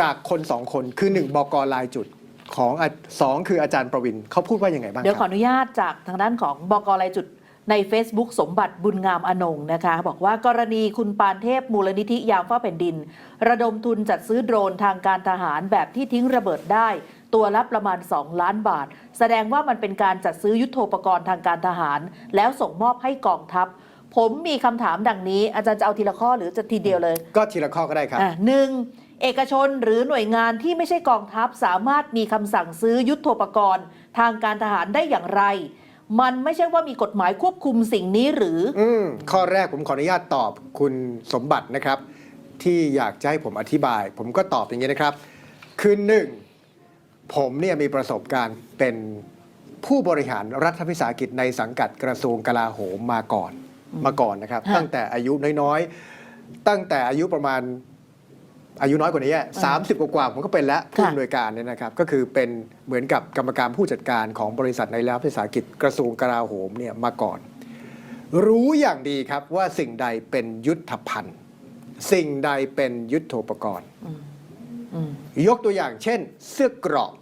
จากคนสองคนคือหนึ่งบกลายจุดของอะสองคืออาจารย์ประวินเขาพูดว่ายังไงบ้างเดี๋ยวคขอรับ อนุญาตจากทางด้านของบกรายจุดใน Facebook สมบัติบุญงามอนงนะคะ บอกว่ากรณีคุณปานเทพมูลนิธิยามฟ้าแผ่นดิน ระดมทุนจัดซื้อโดรนทางการทหารแบบที่ทิ้งระเบิดได้ ตัวละประมาณ 2 ล้านบาท แสดงว่ามันเป็นการจัดซื้อยุทโธปกรณ์ทางการทหาร แล้วส่งมอบให้กองทัพ ผมมีคำถามดังนี้ อาจารย์จะเอาทีละข้อหรือจะทีเดียวเลย ก็ทีละข้อก็ได้ครับ อะหนึ่ง เอกชนหรือหน่วยงานที่ไม่ใช่กองทัพสามารถมีคำสั่งซื้อยุทโธปกรณ์ ทางการทหารได้อย่างไร มันไม่ใช่ว่ามีกฎหมายควบคุมสิ่งนี้หรือ อืมข้อแรกผมขออนุญาตตอบคุณสมบัตินะครับ ที่อยากจะให้ผมอธิบาย ผมก็ตอบอย่างนี้นะครับ คือหนึ่งผมเนี่ยมีประสบการณ์เป็นผู้บริหารรัฐวิสาหกิจในสังกัดกระทรวงกลาโหมมาก่อนมาก่อนนะครับค่ะตั้งแต่อายุน้อยๆ ตั้งแต่อายุประมาณ อายุน้อยกว่านี้สามสิบกว่าๆผมก็เป็นแล้วผู้ค่ะอำนวยการเนี่ยนะครับ ก็คือเป็นเหมือนกับกรรมการผู้จัดการของบริษัทในรัฐวิสาหกิจกระทรวงกลาโหมเนี่ยมาก่อน รู้อย่างดีครับว่าสิ่งใดเป็นยุทธภัณฑ์ สิ่งใดเป็นยุทโธปกรณ์อืมยกตัวอย่างเช่น เสื้อเกราะ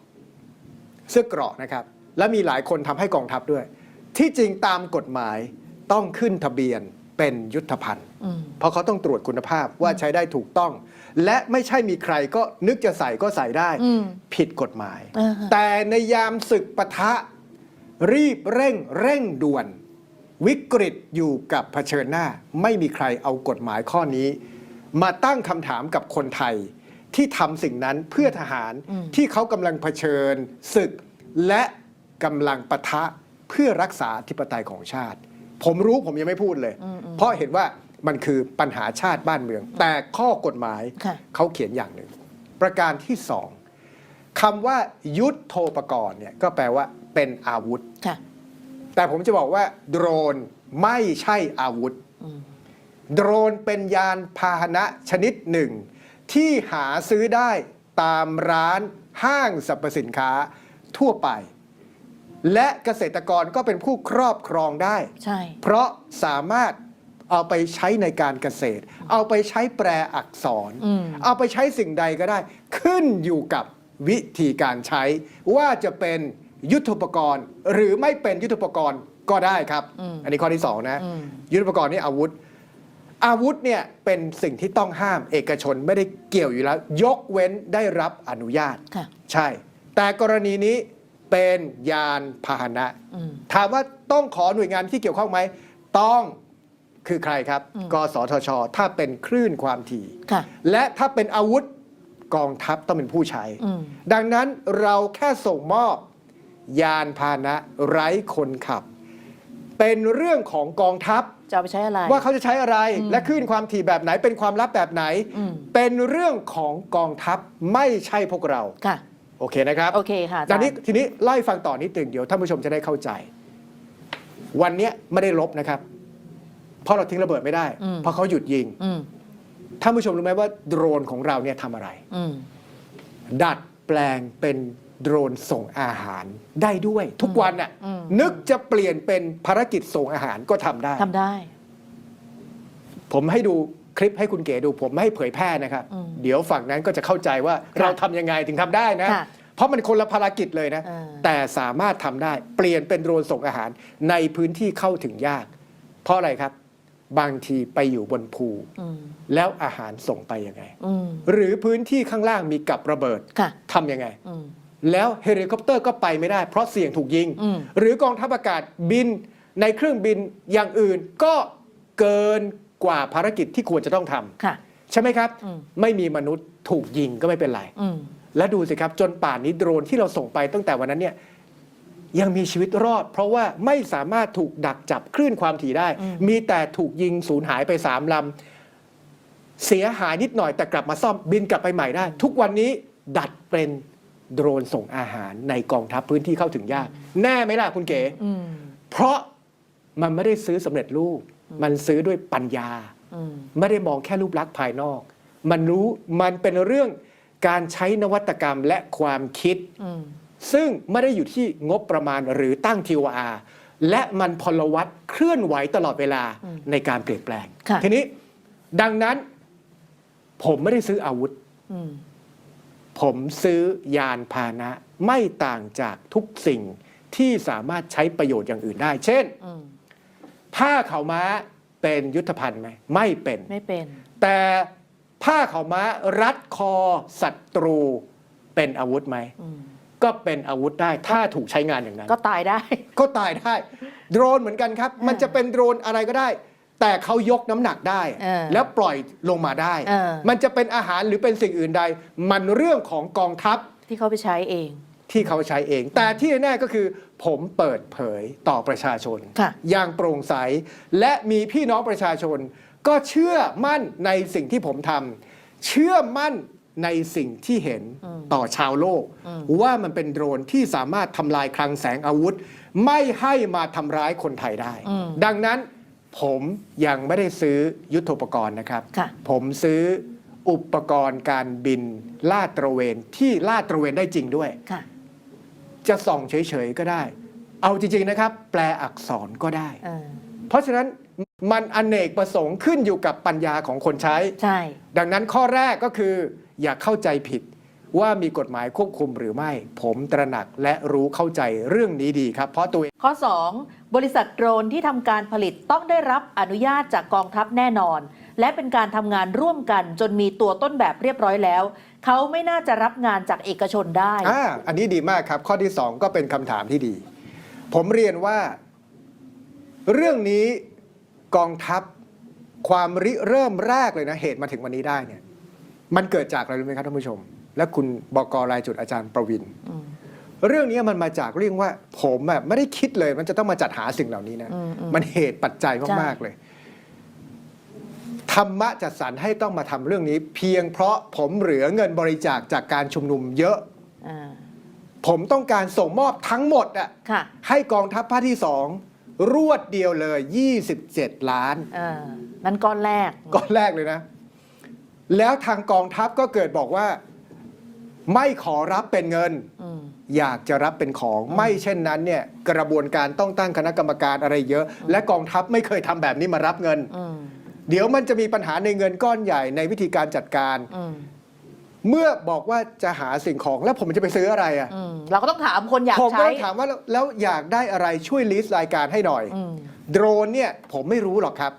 เสื้อเกราะนะครับ และมีหลายคนทำให้กองทัพด้วย ที่จริงตามกฎหมายต้องขึ้นทะเบียน เป็นยุทธภัณฑ์อืมเพราะเขาต้องตรวจคุณภาพว่าใช้ได้ถูกต้อง และไม่ใช่มีใครก็นึกจะใส่ก็ใส่ได้อืมผิดกฎหมายอ่าฮะแต่ในยามศึกปะทะ รีบเร่งเร่งด่วน วิกฤตอยู่กับเผชิญหน้า ไม่มีใครเอากฎหมายข้อนี้ มาตั้งคำถามกับคนไทยที่ทำสิ่งนั้นเพื่อทหารอืมที่เขากำลังเผชิญศึก และกำลังปะทะเพื่อรักษาอธิปไตยของชาติ ผมรู้ผมยังไม่พูดเลย เพราะเห็นว่ามันคือปัญหาชาติบ้านเมือง แต่ข้อกฎหมายค่ะเขาเขียนอย่างหนึ่ง ประการที่สองคำว่ายุทธโทปกรณ์เนี่ยก็แปลว่าเป็นอาวุธค่ะแต่ผมจะบอกว่า โดรนไม่ใช่อาวุธอืมโดรนเป็นยานพาหนะชนิดหนึ่ง ที่หาซื้อได้ตามร้านห้างสรรพสินค้าทั่วไป และเกษตรกรก็เป็นผู้ครอบครองได้ ใช่ เพราะสามารถเอาไปใช้ในการเกษตร เอาไปใช้แปลอักษร อืม เอาไปใช้สิ่งใดก็ได้ ขึ้นอยู่กับวิธีการใช้ ว่าจะเป็นยุทธปกรณ์ หรือไม่เป็นยุทธปกรณ์ก็ได้ครับอันนี้ข้อที่สองนะ อืม ยุทธปกรณ์นี่อาวุธ อาวุธเนี่ยเป็นสิ่งที่ต้องห้ามเอกชนไม่ได้เกี่ยวอยู่แล้ว ยกเว้นได้รับอนุญาต ค่ะ ใช่ แต่กรณีนี้ เป็นยานพาหนะอืมถามว่าต้องขอหน่วยงานที่เกี่ยวข้องไหม ต้องคือใครครับอืมกสทช ถ้าเป็นคลื่นความถี่ค่ะและถ้าเป็นอาวุธกองทัพต้องเป็นผู้ใช้อืมดังนั้นเราแค่ส่งมอบยานพาหนะไร้คนขับ เป็นเรื่องของกองทัพจะเอาไปใช้อะไร ว่าเขาจะใช้อะไรอืมและคลื่นความถี่แบบไหนเป็นความลับแบบไหนอืมเป็นเรื่องของกองทัพไม่ใช่พวกเราค่ะ โอเคนะครับโอเคค่ะอาจาจากรนี้ย์ทีนี้ไล่ฟังต่อนิดหนึ่งเดี๋ยวท่านผู้ชมจะได้เข้าใจ วันเนี้ยไม่ได้ลบนะครับ เพราะเราทิ้งระเบิดไม่ได้ อืม เพราะเขาหยุดยิงอืมท่านผู้ชมรู้ไหมว่าโดรนของเราเนี่ยทำอะไร อืมดัดแปลงเป็นโดรนส่งอาหารได้ด้วย ทุกวันน่ะอืมนึกจะเปลี่ยนเป็นภารกิจส่งอาหารก็ทำได้ ทำได้ ผมให้ดู คลิปให้คุณเก๋ดูผมไม่ให้เผยแพร่นะครับอืมเดี๋ยวฝั่งนั้นก็จะเข้าใจว่าค่ะเราทำยังไงถึงทำได้นะ ค่ะเพราะมันคนละภารกิจเลยนะ อ่า แต่สามารถทำได้ เปลี่ยนเป็นโดรนส่งอาหารในพื้นที่เข้าถึงยาก เพราะอะไรครับ บางทีไปอยู่บนภู อืมแล้วอาหารส่งไปยังไง อืมหรือพื้นที่ข้างล่างมีกับระเบิดค่ะทำยังไง อืม แล้วเฮลิคอปเตอร์ก็ไปไม่ได้ เพราะเสี่ยงถูกยิง อืม หรือกองทัพอากาศบินในเครื่องบินอย่างอื่นก็เกิน กว่าภารกิจที่ควรจะต้องทำค่ะใช่ไหมครับ อืม ไม่มีมนุษย์ถูกยิงก็ไม่เป็นไร อืม และดูสิครับ จนป่านนี้โดรนที่เราส่งไปตั้งแต่วันนั้นเนี่ยยังมีชีวิตรอด เพราะว่าไม่สามารถถูกดักจับคลื่นความถี่ได้ อืม มีแต่ถูกยิงสูญหายไปสามลำ เสียหายนิดหน่อยแต่กลับมาซ่อมบินกลับไปใหม่ได้ ทุกวันนี้ดัดเป็นโดรนส่งอาหารในกองทัพพื้นที่เข้าถึงยาก แน่ไหมล่ะคุณเก๋ อืม เพราะมันไม่ได้ซื้อสำเร็จรูป มันซื้อด้วยปัญญาอืมไม่ได้มองแค่รูปลักษณ์ภายนอก มันรู้มันเป็นเรื่องการใช้นวัตกรรมและความคิดอืมซึ่งไม่ได้อยู่ที่งบประมาณหรือตั้ง TOR และมันพลวัตเคลื่อนไหวตลอดเวลาอืมในการเปลี่ยนแปลงค่ะทีนี้ดังนั้นผมไม่ได้ซื้ออาวุธอืมผมซื้อยานพาหนะไม่ต่างจากทุกสิ่งที่สามารถใช้ประโยชน์อย่างอื่นได้ เช่นอืม ผ้าขาวม้าเป็นยุทธภัณฑ์ไหมไม่เป็น ไม่เป็น แต่ผ้าขาวม้ารัดคอศัตรูเป็นอาวุธไหม อืมก็เป็นอาวุธได้ถ้าถูกใช้งานอย่างนั้น ก็ตายได้ ก็ตายได้ โดรนเหมือนกันครับอ่ามัมันจะเป็นโดรนอะไรก็ได้ แต่เขายกน้ำหนักได้ เออแล้วปล่อยลงมาได้ เออ มันจะเป็นอาหารหรือเป็นสิ่งอื่นใด มันเรื่องของกองทัพที่เขาไปใช้เอง ที่เขาใช้เอง แต่ที่แน่ๆก็คือ ผมเปิดเผยต่อประชาชนค่ะอย่างโปร่งใส และมีพี่น้องประชาชน ก็เชื่อมั่นในสิ่งที่ผมทำเชื่อมั่นในสิ่งที่เห็นอืมต่อชาวโลกอืมว่ามันเป็นโดรนที่สามารถทำลายคลังแสงอาวุธ ไม่ให้มาทำร้ายคนไทยได้อืมดังนั้นผมยังไม่ได้ซื้อยุทโธปกรณ์นะครับค่ะผมซื้ออุปกรณ์การบินลาดตระเวนที่ลาดตระเวนได้จริงด้วยค่ะ จะส่องเฉยๆก็ได้ เอาจริงๆนะครับ แปลอักษรก็ได้ เออเพราะฉะนั้นมันอเนกประสงค์ขึ้นอยู่กับปัญญาของคนใช้ ใช่ ดังนั้นข้อแรกก็คือ อย่าเข้าใจผิดว่ามีกฎหมายควบคุมหรือไม่ ผมตระหนักและรู้เข้าใจเรื่องนี้ดีครับ เพราะตัวเอง ข้อ 2 บริษัทโดรนที่ทำการผลิตต้องได้รับอนุญาตจากกองทัพแน่นอน และเป็นการทำงานร่วมกันจนมีตัวต้นแบบเรียบร้อยแล้ว เขาไม่น่าจะรับงานจากเอกชนได้อ่าอันนี้ดีมากครับ ข้อที่สองก็เป็นคำถามที่ดี ผมเรียนว่า เรื่องนี้กองทัพความริเริ่มแรกเลยนะเหตุมาถึงวันนี้ได้เนี่ย มันเกิดจากอะไรรู้ไหมครับท่านผู้ชม และคุณบกรายจุดอาจารย์ประวินอืมเรื่องนี้มันมาจากเรื่องว่า ผมอะไม่ได้คิดเลย มันจะต้องมาจัดหาสิ่งเหล่านี้นะอืมอืมมันเหตุปัจจัยมากๆเลย ธรรมะจัดสรรให้ต้องมาทำเรื่องนี้ เพียงเพราะผมเหลือเงินบริจาคจากการชุมนุมเยอะ อ่า ผมต้องการส่งมอบทั้งหมดอะค่ะ ให้กองทัพภาคที่สองรวดเดียวเลย 27 ล้านอ่านั่นก้อนแรก ก้อนแรกเลยนะ แล้วทางกองทัพก็เกิดบอกว่า ไม่ขอรับเป็นเงิน อืม อยากจะรับเป็นของ ไม่เช่นนั้นเนี่ย กระบวนการต้องตั้งคณะกรรมการอะไรเยอะ และกองทัพไม่เคยทำแบบนี้มารับเงิน อืม เดี๋ยวมันจะมีปัญหาในเงินก้อนใหญ่ในวิธีการจัดการ อืมเมื่อบอกว่าจะหาสิ่งของแล้วผมจะไปซื้ออะไรอะอืมเราก็ต้องถามคนอยากผมก็ใช้ ต้องถามว่าแล้วแล้วอยากได้อะไรช่วยลิสต์รายการให้หน่อย อืม โดรนเนี่ยผมไม่รู้หรอกครับ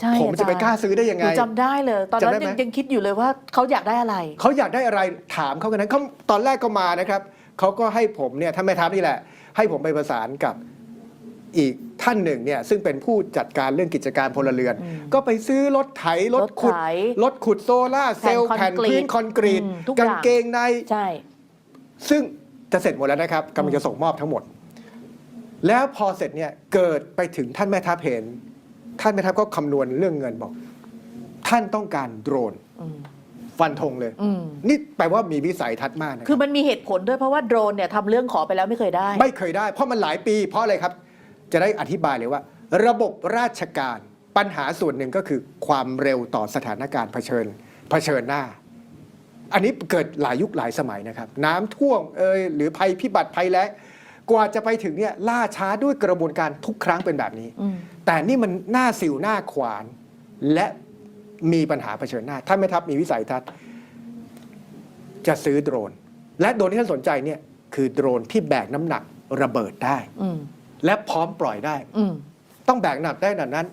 ใช่ผมจะไปอรย์กล้าซื้อได้ยังหไงนูจำได้เลย ตอนนั้นจำได้ไหม ยังยังคิดอยู่เลยว่าเขาอยากได้อะไร เขาอยากได้อะไรถามเขากันนั้นเขาตอนแรกก็มานะครับเขาก็ให้ผมเนี่ยถ้าไม่ทับนี่แหละ ให้ผมไปประสานกับ อีกท่านหนึ่งเนี่ยซึ่งเป็นผู้จัดการเรื่องกิจการพลเรือนอืมก็ไปซื้อรถไถรถขุดรถไถรถขุดโซล่าร์เซลล์แผ่แผ่นนคอนกรีตพื้นคอนกรีตอืมทุกอย่างกางเกงในใช่ซึ่งจะเสร็จหมดแล้วนะครับกำลังจะส่งมอบทั้งหมด แล้วพอเสร็จเนี่ยเกิดไปถึงท่านแม่ทัพเห็น ท่านแม่ทัพก็คำนวณเรื่องเงินบอก ท่านต้องการโดรนอืมฟันธงเลยอืมนี่แปลว่ามีวิสัยทัศน์มากนะคือมันมีเหตุผลด้วยเพราะว่าโดรนเนี่ยทำเรื่องขอไปแล้วไม่เคยได้ ไม่เคยได้ เพราะมันหลายปี เพราะอะไรครับ จะได้อธิบายเลยว่า ระบบราชการปัญหาส่วนหนึ่งก็คือความเร็วต่อสถานการณ์เผชิญเผชิญหน้า อันนี้เกิดหลายยุคหลายสมัยนะครับ น้ำท่วมเอยหรือภัยพิบัติภัยแล้งกว่าจะไปถึงเนี่ยล่าช้าด้วยกระบวนการทุกครั้งเป็นแบบนี้อืมแต่นี่มันหน้าสิวหน้าขวาน และมีปัญหาเผชิญหน้าท่านไม่ทัพมีวิสัยทัศน์จะซื้อโดรน และโดรนที่ท่านสนใจเนี่ยคือโดรนที่แบกน้ำหนักระเบิดได้อืม และพร้อมปล่อยได้ อืม ต้องแบกน้ำหนักได้ขนาดนั้น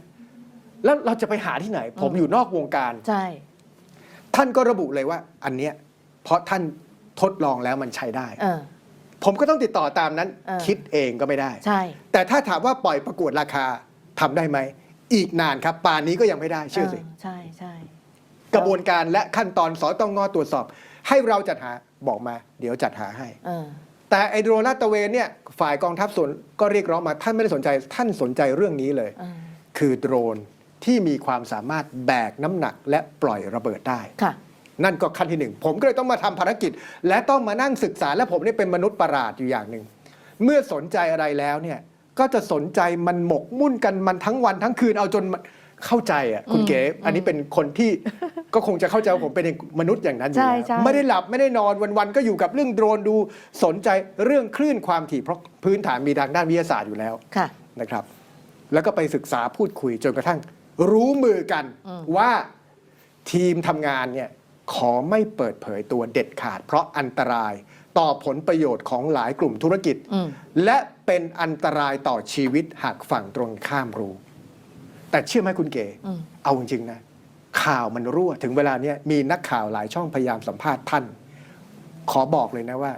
แล้วเราจะไปหาที่ไหนผมอืมอยู่นอกวงการ ใช่ ท่านก็ระบุเลยว่า อันเนี้ยเพราะท่านทดลองแล้วมันใช้ได้ เออ ผมก็ต้องติดต่อตามนั้น เออ คิดเองก็ไม่ได้ ใช่ แต่ถ้าถามว่าปล่อยประกวดราคาทำได้ไหม อีกนานครับ ป่านนี้ก็ยังไม่ได้เชื่อสิ ใช่ใช่กระบวนการและขั้นตอนสตงตรวจสอบ ให้เราจัดหาบอกมา เดี๋ยวจัดหาให้ เออ แต่ไอโดรนลาดตระเวนเนี่ยฝ่ายกองทัพส่วนก็เรียกร้องมาท่านไม่ได้สนใจท่านสนใจเรื่องนี้เลยเออคือโดรนที่มีความสามารถแบกน้ำหนักและปล่อยระเบิดได้ ค่ะ นั่นก็ขั้นที่หนึ่งผมก็เลยต้องมาทำภารกิจ และต้องมานั่งศึกษาและผมเนี่ยเป็นมนุษย์ประหลาดอยู่อย่างหนึ่ง เมื่อสนใจอะไรแล้วเนี่ยก็จะสนใจมันหมกมุ่นกันมันทั้งวันทั้งคืนเอาจนมัน เข้าใจอะคุณอืมเก๋อันนี้เป็นคนที่ก็คงจะเข้าใจว่าผมเป็นมนุษย์อย่างนั้นอยู่ใช่แล้วใช่ไม่ได้หลับไม่ได้นอนวันๆก็อยู่กับเรื่องโดรนดูสนใจเรื่องคลื่นความถี่เพราะพื้นฐานมีทางด้านวิทยาศาสตร์อยู่แล้วค่ะนะครับ แล้วก็ไปศึกษาพูดคุยจนกระทั่ง รู้มือกันอืมว่าทีมทำงานเนี่ยขอไม่เปิดเผยตัวเด็ดขาด เพราะอันตรายต่อผลประโยชน์ของหลายกลุ่มธุรกิจอืมและเป็นอันตรายต่อชีวิตหากฝั่งตรงข้ามรู้ แต่เชื่อไหมคุณเก๋อืมเอาจริงๆนะข่าวมันรั่วถึงเวลาเนี้ยมีนักข่าวหลายช่องพยายามสัมภาษณ์ท่าน ขอบอกเลยนะว่า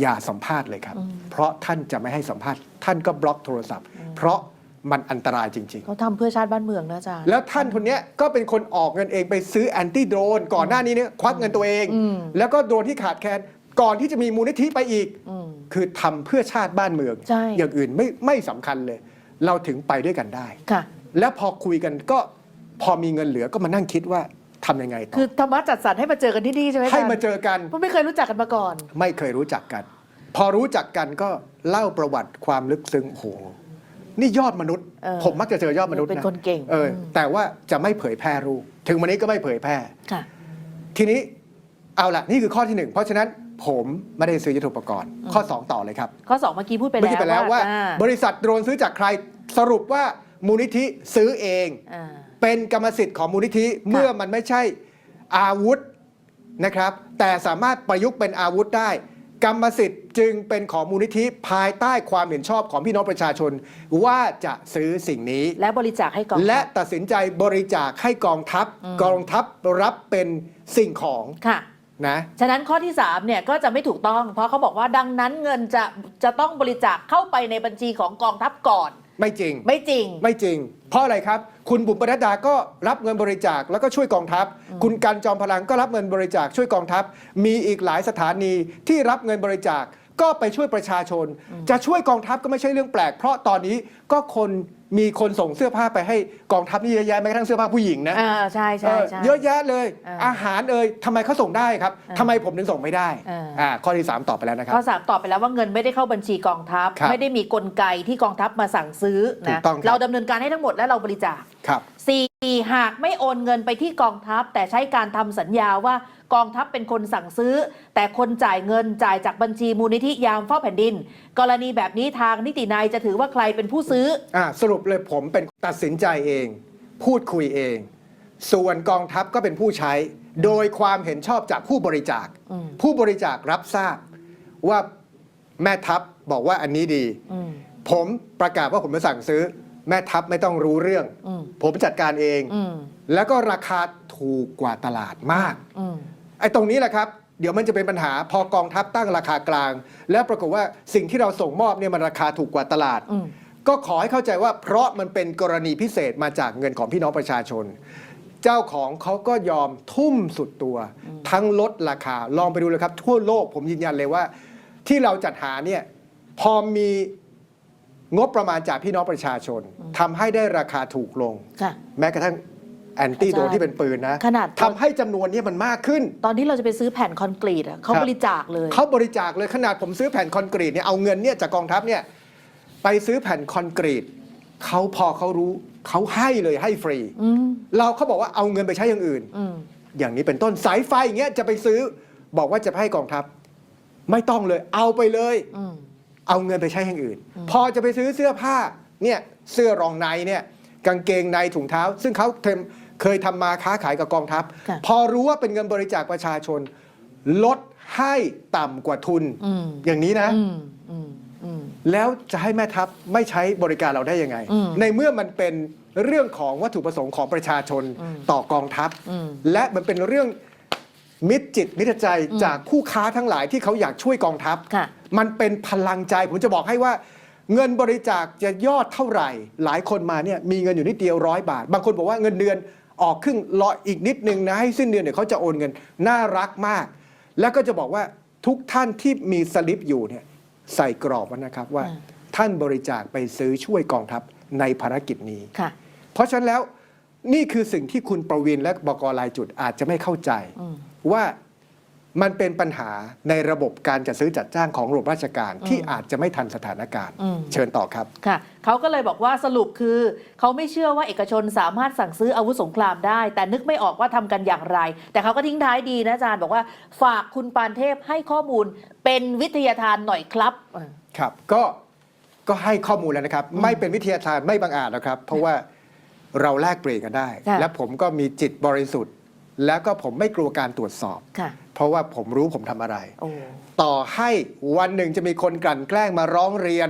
อย่าสัมภาษณ์เลยครับ เพราะท่านจะไม่ให้สัมภาษณ์ ท่านก็บล็อกโทรศัพท์ เพราะมันอันตรายจริงเขาทำเพื่อชาติบ้านเมืองนะอาจารย์ๆแล้วท่านคนเนี้ยก็เป็นคนออกเงินเองไปซื้อแอนตี้โดรนก่อนหน้านี้เนี่ยควักเงินตัวเองอืมแล้วก็โดรนที่ขาดแคลนก่อนที่จะมีมูลนิธิไปอีกอืมคือทำเพื่อชาติบ้านเมืองใช่อย่างอื่นไม่ไม่สำคัญเลย เราถึงไปด้วยกันได้ค่ะ แล้วพอคุยกันก็พอมีเงินเหลือก็มานั่งคิดว่าทำยังไงต่คือธรรมะจัดสรรให้มาเจอกันที่นี่ใช่ไหมอาให้จารย์มาเจอกันเพราะไม่เคยรู้จักกันมาก่อน ไม่เคยรู้จักกัน พอรู้จักกันก็เล่าประวัติความลึกซึ้งโอ้โหนี่ยอดมนุษย์ เออผมมักจะเจอยอดมนุษย์เป็นนะคนเก่งเอออม แต่ว่าจะไม่เผยแพร่รูปถึงวันนี้ก็ไม่เผยแพร่ ค่ะ ทีนี้เอาละนี่คือข้อที่หนึ่งเพราะฉะนั้นผมไม่ได้ซื้อยุทโธปกรณ์ ข้อสองต่อเลยครับข้อสองเมื่อกี้พูดไปเมื่อแล้วกี้ไปแล้วว่า อ่บริษัทโดรนซื้อจากใครสรุปว่า มูลนิธิซื้อเอง อ่า เป็นกรรมสิทธิ์ของมูลนิธิเมื่อมันไม่ใช่อาวุธนะครับ แต่สามารถประยุกต์เป็นอาวุธได้ กรรมสิทธิ์จึงเป็นของมูลนิธิภายใต้ความเห็นชอบของพี่น้องประชาชน ว่าจะซื้อสิ่งนี้ และบริจาคให้กองและทัพตัดสินใจบริจาคให้กองทัพกองทัพรับเป็นสิ่งของค่ะ นะ ฉะนั้นข้อที่3เนี่ยก็จะไม่ถูกต้อง เพราะเขาบอกว่าดังนั้นเงินจะจะต้องบริจาคเข้าไปในบัญชีของกองทัพก่อน ไม่จริง ไม่จริง ไม่จริง เพราะอะไรครับ คุณบุ๋มปนัดดาก็รับเงินบริจาคแล้วก็ช่วยกองทัพ คุณกันจอมพลังก็รับเงินบริจาคช่วยกองทัพ มีอีกหลายสถานีที่รับเงินบริจาคก็ไปช่วยประชาชน จะช่วยกองทัพก็ไม่ใช่เรื่องแปลก เพราะตอนนี้ก็คน มีคนส่งเสื้อผ้าไปให้กองทัพนี่เยอะแยะแม้กระทั่งเสื้อผ้าผู้หญิงนะอ่าใช่ใช่เออใช่ เยอะแยะเลยอ่าอาหารเอ่ยทำไมเขาส่งได้ครับอ่าทำไมผมถึงส่งไม่ได้อ่าอ่าข้อที่สามตอบไปแล้วนะครับ ข้อสามตอบไปแล้วว่าเงินไม่ได้เข้าบัญชีกองทัพ ครับไม่ได้มีกลไกที่กองทัพมาสั่งซื้อถูนะกต้องครับ เราดำเนินการให้ทั้งหมดและเราบริจาค ครับสี่หากไม่โอนเงินไปที่กองทัพ แต่ใช้การทำสัญญาว่า กองทัพเป็นคนสั่งซื้อ แต่คนจ่ายเงินจ่ายจากบัญชีมูลนิธิยามเฝ้าแผ่นดิน กรณีแบบนี้ทางนิตินายจะถือว่าใครเป็นผู้ซื้ออ่าสรุปเลยผมเป็นตัดสินใจเอง พูดคุยเอง ส่วนกองทัพก็เป็นผู้ใช้ โดยความเห็นชอบจากผู้บริจาคอืมผู้บริจาครับทราบว่าแม่ทัพบอกว่าอันนี้ดีอืมผมประกาศว่าผมจะสั่งซื้อ แม่ทัพไม่ต้องรู้เรื่องอืมผมจัดการเองอืมแล้วก็ราคาถูกกว่าตลาดมากอืม ไอ้ตรงนี้แหละครับเดี๋ยวมันจะเป็นปัญหาพอกองทัพตั้งราคากลาง แล้วปรากฏว่าสิ่งที่เราส่งมอบเนี่ยมันราคาถูกกว่าตลาดอืมก็ขอให้เข้าใจว่าเพราะมันเป็นกรณีพิเศษมาจากเงินของพี่น้องประชาชน เจ้าของเขาก็ยอมทุ่มสุดตัว ทั้งลดราคาลองไปดูเลยครับ ทั่วโลกผมยืนยันเลยว่า ที่เราจัดหาเนี่ยพอมีงบประมาณจากพี่น้องประชาชนทำให้ได้ราคาถูกลงค่ะแม้กระทั่ง แอนตี้โดนที่เป็นปืนนะขนาด ทำให้จำนวนเนี้มันมากขึ้น ตอนที่เราจะไปซื้อแผ่นคอนกรีตอะเขาครับ บริจาคเลยเขาบริจาคเลยขนาดผมซื้อแผ่นคอนกรีตเนี่ยเอาเงินเนี่ยจากกองทัพเนี่ยไปซื้อแผ่นคอนกรีตเขาพอเขารู้เขาให้เลยให้ฟรี อืมเราเขาบอกว่าเอาเงินไปใช้อย่างอื่น อืมอย่างนี้เป็นต้นสายไฟอย่างเงี้ยจะไปซื้อบอกว่าจะให้กองทัพ ไม่ต้องเลย เอาไปเลย อืม เอาเงินไปใช้อย่างอื่น พอจะไปซื้อเสื้อผ้าเนี่ยเสื้อรองในเนี่ยกางเกงในถุงเท้า ซึ่งเขาเคย เคยทำมาค้าขายกับกองทัพ ค่ะ พอรู้ว่าเป็นเงินบริจาคประชาชน ลดให้ต่ำกว่าทุน อืมอย่างนี้นะ อืมอืมอืม แล้วจะให้แม่ทัพไม่ใช้บริการเราได้ยังไง อืมในเมื่อมันเป็นเรื่องของวัตถุประสงค์ของประชาชนอืม ต่อกองทัพ อืม และมันเป็นเรื่องมิตรจิตมิตรใจอืมจากคู่ค้าทั้งหลายที่เขาอยากช่วยกองทัพ ค่ะ มันเป็นพลังใจ ผมจะบอกให้ว่า เงินบริจาคจะยอดเท่าไหร่ หลายคนมาเนี่ยมีเงินอยู่นิดเดียวร้อยบาท บางคนบอกว่าเงินเดือน ออกครึ่งรออีกนิดนึงนะให้สิ้นเดือนเดี๋ยวเขาจะโอนเงินน่ารักมาก แล้วก็จะบอกว่าทุกท่านที่มีสลิปอยู่เนี่ยใส่กรอบไว้นะครับว่าอืมท่านบริจาคไปซื้อช่วยกองทัพในภารกิจนี้ ค่ะ เพราะฉะนั้นแล้วนี่คือสิ่งที่คุณประวินและบกรายจุดอาจจะไม่เข้าใจอืมว่า มันเป็นปัญหาในระบบการจัดซื้อจัดจ้างของระบบราชการที่อาจจะไม่ทันสถานการณ์อืมเชิญต่อครับค่ะเขาก็เลยบอกว่าสรุปคือเขาไม่เชื่อว่าเอกชนสามารถสั่งซื้ออาวุธสงครามได้ แต่นึกไม่ออกว่าทำกันอย่างไร แต่เขาก็ทิ้งท้ายดีนะอาจารย์บอกว่าฝากคุณปานเทพให้ข้อมูลเป็นวิทยาทานหน่อยครับเออครับก็ก็ให้ข้อมูลแล้วนะครับ ไม่เป็นวิทยาทานไม่บังอาจนะครับ เพราะว่าเราแลกเปลี่ยนกันได้ค่ะและผมก็มีจิตบริสุทธิ์ แล้วก็ผมไม่กลัวการตรวจสอบค่ะ เพราะว่าผมรู้ผมทำอะไรโอ้ต่อให้วันหนึ่งจะมีคนกลั่นแกล้งมาร้องเรียน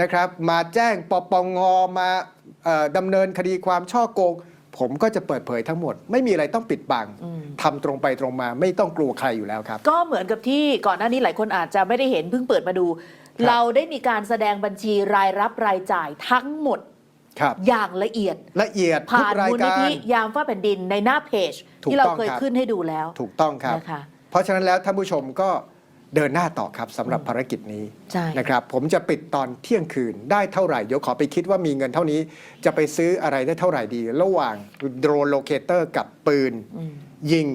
นะครับ มาแจ้งปปงมาเอ่อดำเนินคดีความช่อโกง ผมก็จะเปิดเผยทั้งหมด ไม่มีอะไรต้องปิดบังอืมทำตรงไปตรงมาไม่ต้องกลัวใครอยู่แล้วครับ ก็เหมือนกับที่ก่อนหน้านี้หลายคนอาจจะไม่ได้เห็นเพิ่งเปิดมาดูครับเราได้มีการแสดงบัญชีรายรับรายจ่ายทั้งหมดครับอย่างละเอียดละเอียดทุผ่ากนรายมูลนิการธิยามฟ้าแผ่นดินในหน้าเพจถูกที่เราต้องเคยครับขึ้นให้ดูแล้ว ถูกต้องครับนะคะ เพราะฉะนั้นแล้วท่านผู้ชมก็เดินหน้าต่อครับสำหรับภารกิจนี้ใช่ นะครับผมจะปิดตอนเที่ยงคืนได้เท่าไหร่ เดี๋ยวขอไปคิดว่ามีเงินเท่านี้ จะไปซื้ออะไรได้เท่าไหร่ดี ระหว่างโดรนโลเคเตอร์กับปืน อืม ยิง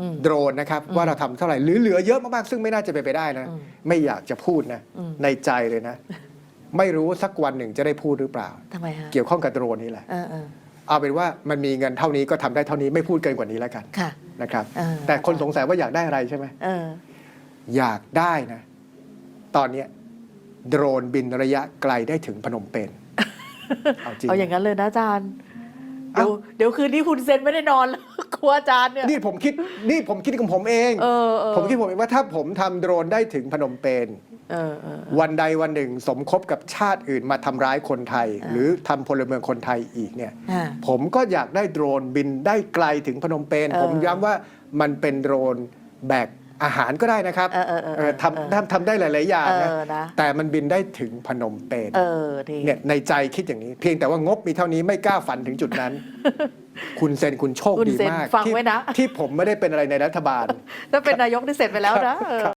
อืมโดรนนะครับ ว่าเราทำเท่าไหร่ หรือเหลือเยอะมาก ๆ ซึ่งไม่น่าจะเป็นไปได้นะ อืมไม่อยากจะพูดนะ อืม ในใจเลยนะ ไม่รู้ว่าสักวันหนึ่งจะได้พูดหรือเปล่า ทำไมฮะเกี่ยวข้องกับโดรนนี่แหละ เออเออเอาเป็นว่ามันมีเงินเท่านี้ก็ทำได้เท่านี้ไม่พูดเกินกว่านี้แล้วกัน ค่ะ นะครับเออแต่คนสงสัยว่าอยากได้อะไรใช่ไหมเอออยากได้นะ ตอนเนี้ยโดรนบินระยะไกลได้ถึงพนมเปญเอาจริงเอาอย่างนั้นเลยนะอาจารย์เดี๋ยวเอ้าเดี๋ยวคืนนี้คุณเซนไม่ได้นอนแล้วกลัวอาจารย์เนี่ย นี่ผมคิดนี่ผมคิดของผมเอง เออเออ ผมคิดผมเองว่าถ้าผมทำโดรนได้ถึงพนมเปญเออเออ วันใดวันหนึ่ง สมคบกับชาติอื่นมาทำร้ายคนไทยอ่าหรือทำพลเมืองคนไทยอีกเนี่ย อ่าผมก็อยากได้โดรนบินได้ไกลถึงพนมเปญเออ ผมย้ำว่ามันเป็นโดรนแบก อาหารก็ได้นะครับเออเออเออเออทำทำทำได้หลาย ๆ อย่างเอนะอนะ แต่มันบินได้ถึงพนมเปญ เออดีเนี่ยในใจคิดอย่างนี้ เพียงแต่ว่างบมีเท่านี้ไม่กล้าฝันถึงจุดนั้น คุณเซนคุณโชคคุณดีเซนมากฟังที่ไว้นะ ที่ผมไม่ได้เป็นอะไรในรัฐบาล ถ้าเป็นนายกที่เสร็จไปแล้วนะเออ